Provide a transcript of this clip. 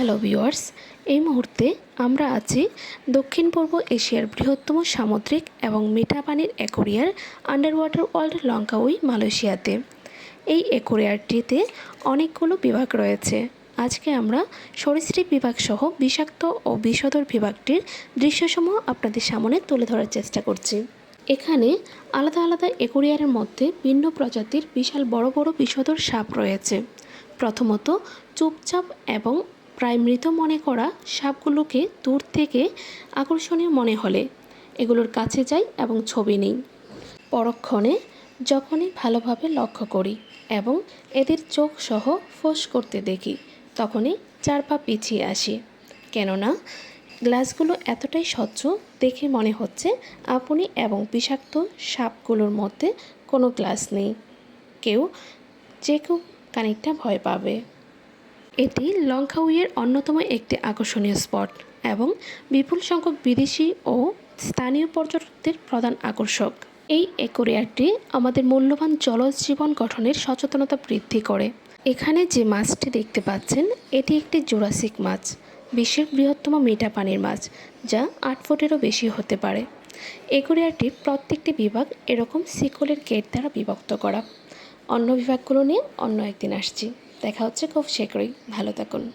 Hello viewers এই মুহূর্তে আমরা আছি দক্ষিণ পূর্ব এশিয়ার বৃহত্তম সামুদ্রিক এবং মিঠা পানির অ্যাকোরিয়ার আন্ডার ওয়াটার ওয়ার্ল্ড লঙ্কাউই মালয়েশিয়াতে। এই অ্যাকোরিয়ারটিতে অনেকগুলো বিভাগ রয়েছে। আজকে আমরা সরীসৃপ বিভাগ সহ বিষাক্ত ও বিষধর বিভাগটির দৃশ্যসমূহ আপনাদের সামনে তুলে ধরার চেষ্টা করছি। এখানে আলাদা আলাদা অ্যাকোরিয়ারের মধ্যে ভিন্ন প্রজাতির বিশাল বড় বড় বিষধর সাপ রয়েছে। প্রথমত চুপচাপ এবং প্রায় মৃত মনে করা সাপগুলোকে দূর থেকে আকর্ষণীয় মনে হলে এগুলোর কাছে যাই এবং ছবি নিই। পরক্ষণে যখনই ভালোভাবে লক্ষ্য করি এবং এদের চোখ সহ ফোঁস করতে দেখি, তখনই চার পা পিছিয়ে আসি। কেননা, গ্লাসগুলো এতটাই স্বচ্ছ দেখে মনে হচ্ছে আপনি এবং বিষাক্ত সাপগুলোর মধ্যে কোনো গ্লাস নেই। কেউ যে কেউ খানিকটা ভয় পাবে। এটি লংকাউইয়ের অন্যতম একটি আকর্ষণীয় স্পট এবং বিপুল সংখ্যক বিদেশি ও স্থানীয় পর্যটকদের প্রধান আকর্ষক। এই অ্যাকোরিয়ারটি আমাদের মূল্যবান জলজ জীবন গঠনের সচেতনতা বৃদ্ধি করে। এখানে যে মাছটি দেখতে পাচ্ছেন, এটি একটি জোরাসিক মাছ, বিশ্বের বৃহত্তম মিঠা পানির মাছ, যা আট ফুটেরও বেশি হতে পারে। অ্যাকোরিয়ারটির প্রত্যেকটি বিভাগ এরকম সিকলের গেট দ্বারা বিভক্ত করা। অন্য বিভাগগুলো নিয়ে অন্য একদিন আসছি। দেখা হচ্ছে। খুব শীঘ্রই। ভালো থাকুন।